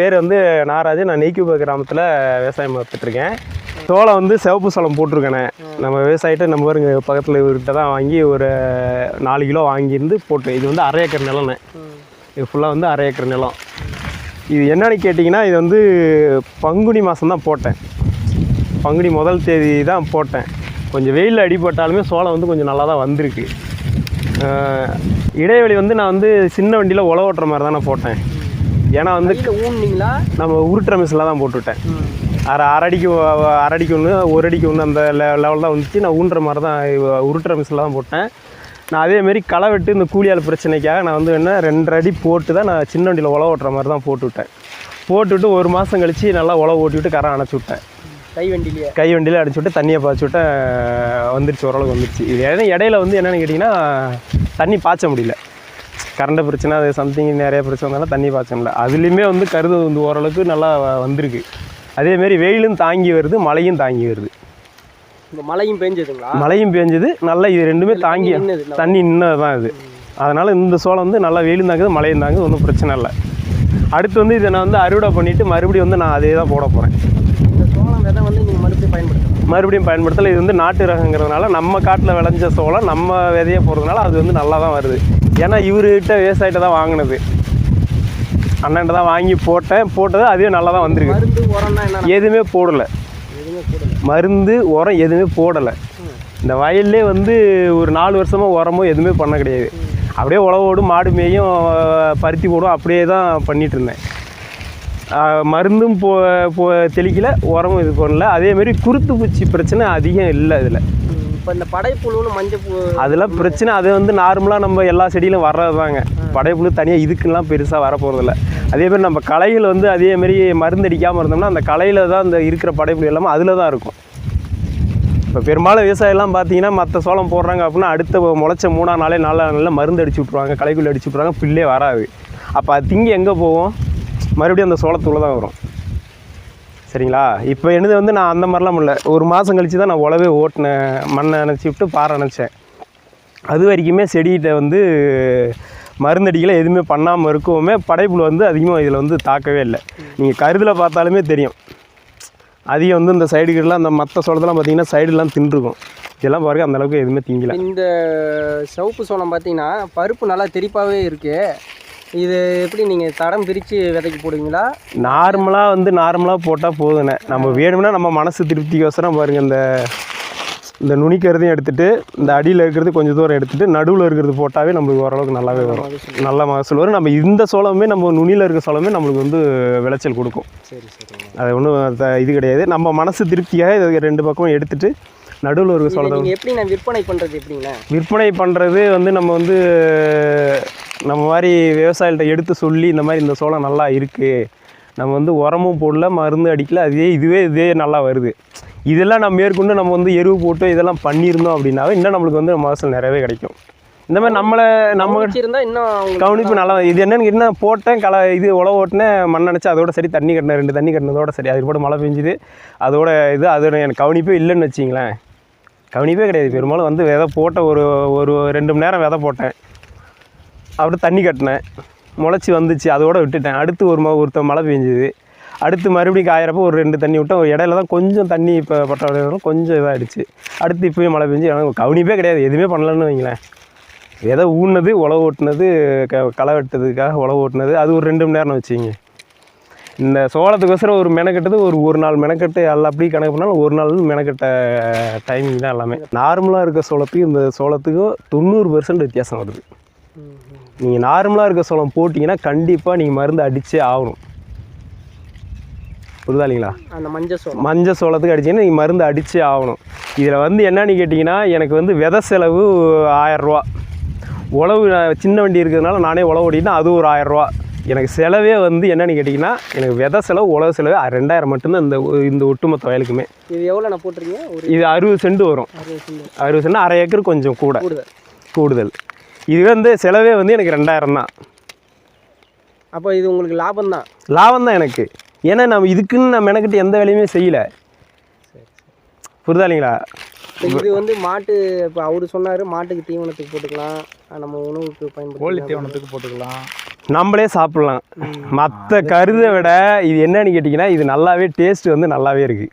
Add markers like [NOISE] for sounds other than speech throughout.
பேர் வந்து நாராஜ் நான் நெய்க்குப்ப கிராமத்தில் விவசாயம் பார்த்துட்ருக்கேன். சோளம் வந்து சிவப்பு சோளம் போட்டிருக்கேனே. நம்ம விவசாயிட்ட நம்ம பாருங்க பக்கத்தில் இவர்கிட்ட தான் வாங்கி ஒரு நாலு கிலோ வாங்கியிருந்து போட்டு இது வந்து அரை ஏக்கர் நிலம்ண்ணே இது ஃபுல்லாக வந்து அரை ஏக்கர் நிலம். இது என்னன்னு கேட்டிங்கன்னா இது வந்து பங்குனி மாதம் தான் போட்டேன். பங்குனி முதல் தேதி தான் போட்டேன். கொஞ்சம் வெயில் அடிபட்டாலுமே சோளம் வந்து கொஞ்சம் நல்லா தான் வந்திருக்கு. இடைவெளி வந்து நான் வந்து சின்ன வண்டியில் உழவு ஓட்டுற மாதிரி தானே போட்டேன். ஏன்னா வந்து கையில் ஊன்னீங்களா? நம்ம உருட்டுற மிஷினில் தான் போட்டுவிட்டேன் அரை அரை அடிக்கு ஒ- ஒ- அரை அடிக்கு ஒன்று ஒரு அடிக்கு ஒன்று அந்த லெவல் தான் வந்துச்சு. நான் ஊன்ற மாதிரி தான் உருட்டுற மிஷினில் தான் போட்டேன். நான் அதேமாரி களை வெட்டு இந்த கூலியால் பிரச்சனைக்காக நான் வந்து என்ன ரெண்டரை அடி போட்டு தான் நான் சின்ன வண்டியில் உழவு ஓட்டுற மாதிரி தான் போட்டு விட்டேன் போட்டுவிட்டு ஒரு மாதம் கழித்து நல்லா உழவு ஓட்டிவிட்டு கரை அணைச்சி விட்டேன். கை வண்டிலேயே கை வண்டியில் அடிச்சு விட்டு தண்ணியை பாய்ச்சி விட்டேன். வந்துருச்சு ஓரளவுக்கு வந்துருச்சு. இது இடையில வந்து என்னென்னு கேட்டிங்கன்னா தண்ணி பாய்ச்ச முடியல. கரண்ட் பிரச்சனை அது சம்திங் நிறைய பிரச்சனை வந்தாலும் தண்ணி பாய்ச்ச முடியல. அதுலேயுமே வந்து கருது வந்து ஓரளவுக்கு நல்லா வந்திருக்கு. அதேமாரி வெயிலும் தாங்கி வருது மழையும் தாங்கி வருது. இந்த மழையும் பெஞ்சதுங்களா? மழையும் பேஞ்சது நல்லா இது ரெண்டுமே தாங்கி. தண்ணி நின்னது தான் இது. அதனால் இந்த சோளம் வந்து நல்லா வெயிலும் தாங்குது மழையும் தாங்குது ஒன்றும் பிரச்சனை இல்லை. அடுத்து வந்து இதை நான் வந்து அறுவடை பண்ணிவிட்டு மறுபடியும் வந்து நான் அதே தான் போட போகிறேன் விதை வந்து நீங்கள் மறுபடியும் பயன்படுத்தலாம் மறுபடியும் பயன்படுத்தல. இது வந்து நாட்டு ரகங்கிறதுனால நம்ம காட்டில் விளைஞ்ச சோளம் நம்ம விதைய போடுறதுனால அது வந்து நல்லா தான் வருது. ஏன்னா இவர்கிட்ட விவசாயிட்ட தான் வாங்கினது. அண்ணன்ட்ட தான் வாங்கி போட்டேன். போட்டது அதுவே நல்லா தான் வந்திருக்கு. மருந்து உரம்னா என்ன எதுவுமே போடலை. மருந்து உரம் எதுவுமே போடலை. இந்த வயல்லே வந்து ஒரு நாலு வருஷமாக உரமோ எதுவுமே பண்ண கிடையாது. அப்படியே உழவோடும் மாடு மேயும் பருத்தி போடும் அப்படியே தான் பண்ணிட்டு இருந்தேன். மருந்தும் போ போ தெளிக்கல உரமும் இது பண்ணல. அதேமாரி குருத்து பூச்சி பிரச்சனை அதிகம் இல்லை இதில். இப்போ இந்த படைப்புழுன்னு மஞ்சள் அதெல்லாம் பிரச்சனை அது வந்து நார்மலாக நம்ம எல்லா செடியிலும் வர்றது தாங்க படைப்புழு தனியாக இதுக்கெல்லாம் பெருசாக வரப்போகிறதில்ல அதே மாதிரி நம்ம களைகள் வந்து அதே மாதிரி மருந்து அடிக்காமல் இருந்தோம்னா அந்த களையில தான் இந்த இருக்கிற படைப்புழு எல்லாமே அதில் தான் இருக்கும். இப்போ பெரும்பாலும் விவசாயம்லாம் பார்த்தீங்கன்னா மற்ற சோளம் போடுறாங்க அப்படின்னா அடுத்த முளைச்ச மூணாம் நாளே நாலாம் நாளில் மருந்து அடிச்சு விட்ருவாங்க களைக்குள்ளே அடிச்சு விட்ருவாங்க பில்லே வராது. அப்போ அது திங்கி எங்கே போகும்? மறுபடியும் அந்த சோளத்துக்குள்ளே தான் வரும். சரிங்களா? இப்போ என்னது வந்து நான் அந்த மாதிரிலாம் பண்ணல. ஒரு மாதம் கழிச்சு தான் நான் உழவே ஓட்டினேன். மண்ணை அணைச்சி விட்டு பாறை அணைச்சேன். அது வரைக்குமே செடிகிட்ட வந்து மருந்தடிகளை எதுவுமே பண்ணாமல் இருக்கவுமே படைப்புல வந்து அதிகமாக இதில் வந்து தாக்கவே இல்லை. நீங்கள் கருதில் பார்த்தாலுமே தெரியும். அதிகம் வந்து இந்த சைடுகள்லாம் அந்த மற்ற சோளத்தெல்லாம் பார்த்தீங்கன்னா சைடுலாம் தின்றுக்கும். இதெல்லாம் பாருங்கள் அந்த அளவுக்கு எதுவுமே திங்கல. இந்த சிவப்பு சோளம் பார்த்தீங்கன்னா பருப்பு நல்லா தெளிப்பாகவே இருக்குது இது எப்படி நீங்கள் தடம் பிரித்து விதைக்கு போடுவீங்களா? நார்மலாக வந்து நார்மலாக போட்டால் போதுண்ணே நம்ம வேணும்னா நம்ம மனசு திருப்திக்கோசரம் பாருங்கள் இந்த இந்த நுனிக்கிறதையும் எடுத்துகிட்டு இந்த அடியில் இருக்கிறது கொஞ்சம் தூரம் எடுத்துகிட்டு நடுவில் இருக்கிறது போட்டாவே நம்மளுக்கு ஓரளவுக்கு நல்லாவே வரும். நல்ல மகசூல். வரும். நம்ம இந்த சோளமே நம்ம நுனியில் இருக்க சோளமே நம்மளுக்கு வந்து விளைச்சல் கொடுக்கும். சரி சரி அது ஒன்றும் இது கிடையாது. நம்ம மனசு திருப்தியாக இது ரெண்டு பக்கமும் எடுத்துகிட்டு நடுவில் இருக்க சோளத்தை எப்படி நான் விற்பனை பண்ணுறது எப்படிங்கண்ணா விற்பனை பண்ணுறது வந்து நம்ம வந்து நம்ம மாதிரி விவசாயிகள்ட்ட எடுத்து சொல்லி இந்த மாதிரி இந்த சோளம் நல்லா இருக்குது நம்ம வந்து உரமும் போடல மருந்து அடிக்கல அதே இதுவே இதே நல்லா வருது. இதெல்லாம் நம்ம மேற்கொண்டு நம்ம வந்து எருவு போட்டு இதெல்லாம் பண்ணியிருந்தோம் அப்படின்னாவே இன்னும் நம்மளுக்கு வந்து மகசூல் நிறையவே கிடைக்கும். இந்த மாதிரி நம்மளை நம்ம வச்சிருந்தா இன்னும் கவனிப்பு நல்லா இது என்னன்னு கேட்டிங்கன்னா போட்டேன் கலை இது உழவு ஓட்டினேன் மண் அதோட சரி தண்ணி கட்டினேன் ரெண்டு தண்ணி கட்டினதோட சரி அது கூட மழை பெஞ்சுது. அதோட இது அதோட எனக்கு கவனிப்பே இல்லைன்னு வச்சிங்களேன். கவனிப்பே கிடையாது. பெரும்பாலும் வந்து விதை போட்ட ஒரு ஒரு ரெண்டு மணி நேரம் விதை போட்டேன். அப்புறம் தண்ணி கட்டினேன். முளைச்சி வந்துச்சு. அதோட விட்டுட்டேன். அடுத்து ஒரு ம ஒருத்த மழை பெஞ்சுது. அடுத்து மறுபடியும் காயிறப்போ ஒரு ரெண்டு தண்ணி விட்டேன். ஒரு இடையில தான் கொஞ்சம் தண்ணி இப்போ பட்ட கொஞ்சம் இதாகிடுச்சு அடுத்து இப்போயும் மழை பெஞ்சு எனக்கு கவனிப்பே கிடையாது. எதுவுமே பண்ணலன்னு வைங்களேன். எதை ஊன்னது உழவு ஓட்டுனது க களை வெட்டுறதுக்காக உழவு ஓட்டினது. அது ஒரு ரெண்டு மணி நேரம் வச்சுங்க இந்த சோளத்துக்கோசரம் ஒரு மெனக்கெட்டது ஒரு ஒரு நாள் மெனக்கெட்டு எல்லாம் அப்படி கணக்கு பண்ணாலும் ஒரு நாள் மெனக்கெட்ட டைமிங் தான் எல்லாமே. நார்மலாக இருக்க சோளத்துக்கும் இந்த சோளத்துக்கும் தொண்ணூறு பெர்சன்ட் வித்தியாசம் வருது. நீங்கள் நார்மலாக இருக்க சோளம் போட்டிங்கன்னா கண்டிப்பாக நீங்கள் மருந்து அடிச்சே ஆகணும். புரியுதா இல்லைங்களா? அந்த மஞ்சள் சோளம். மஞ்சள் சோளத்துக்கு அடிச்சீங்கன்னா நீங்கள் மருந்து அடிச்சே ஆகணும். இதில் வந்து என்னன்னு கேட்டிங்கன்னா எனக்கு வந்து விதை செலவு ஆயரூவா உழவு சின்ன வண்டி இருக்கிறதுனால நானே உழவு ஓட்டினா அது ஒரு ஆயரூவா எனக்கு செலவே வந்து என்னன்னு கேட்டிங்கன்னா எனக்கு விதை செலவு உழவு செலவு ரெண்டாயிரம் மட்டும்தான் இந்த இந்த ஒட்டுமொத்த வயலுக்குமே. இது எவ்வளோ நான் போட்டிருக்கீங்க? இது அறுபது சென்ட் வரும். அறுபது சென்ட். அரை ஏக்கர் கொஞ்சம் கூட. கூடுதல். இது வந்து செலவே வந்து எனக்கு ரெண்டாயிரம் தான். அப்போ இது உங்களுக்கு லாபம் தான். லாபம் தான் எனக்கு. ஏன்னா நம்ம இதுக்குன்னு நம்ம எனக்கிட்ட எந்த வேலையுமே செய்யலை. புரியுதா இல்லைங்களா? இது வந்து மாட்டு இப்போ அவரு சொன்னார் மாட்டுக்கு தீவனத்துக்கு போட்டுக்கலாம். நம்ம உணவுக்கு கோழி பயன்படுத்தி தீவனத்துக்கு போட்டுக்கலாம். நம்மளே சாப்பிட்லாம். மற்ற கருதை விட இது என்னன்னு கேட்டிங்கன்னா இது நல்லாவே டேஸ்ட் வந்து நல்லாவே இருக்குது.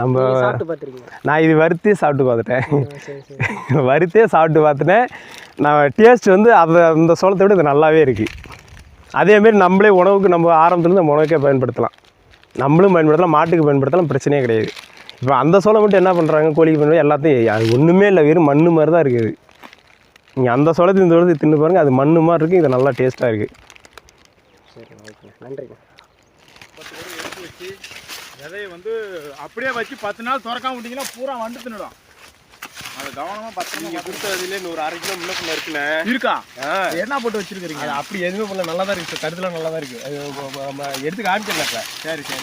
நம்ம நான் இது வறுத்தே சாப்பிட்டு பார்த்துட்டேன் [LAUGHS] வறுத்தே சாப்பிட்டு பார்த்துட்டேன் நான் டேஸ்ட் வந்து அதை அந்த சோளத்தை விட இது நல்லாவே இருக்குது அதேமாரி நம்மளே உணவுக்கு நம்ம ஆரம்பத்துலேருந்து நம்ம உணவுக்கே பயன்படுத்தலாம். நம்மளும் பயன்படுத்தலாம் மாட்டுக்கு பயன்படுத்தலாம் பிரச்சனையே கிடையாது. இப்போ அந்த சோளம் மட்டும் என்ன பண்ணுறாங்க கோழிக்கு பயன்படுத்த எல்லாத்தையும் அது ஒன்றுமே இல்லை. வெறும் மண்ணு மாதிரி தான் இருக்குது நீங்கள் அந்த சோளத்தை இந்த சோளத்தை தின்னு பாருங்கள் அது மண்ணு மாதிரி இருக்குது இது நல்லா டேஸ்ட்டாக இருக்குது சரி ஓகே நன்றிங்க. விதையை வந்து அப்படியே வச்சு பத்து நாள் திறக்காம விட்டீங்கன்னா பூரா வந்து தின்னுடும். அதை கவனமா பத்திரமா நீங்கள் கொடுத்ததுலேயே இன்னொரு அரை கிலோ முன்ன இருக்குண்ணே இருக்கா? என்ன போட்டு வச்சிருக்கீங்க அது அப்படி எதுவுமே பண்ணல நல்லா தான் இருக்குது கருதுலாம் நல்லா தான் இருக்குது எடுத்து காமிச்சிடல சரி சரி.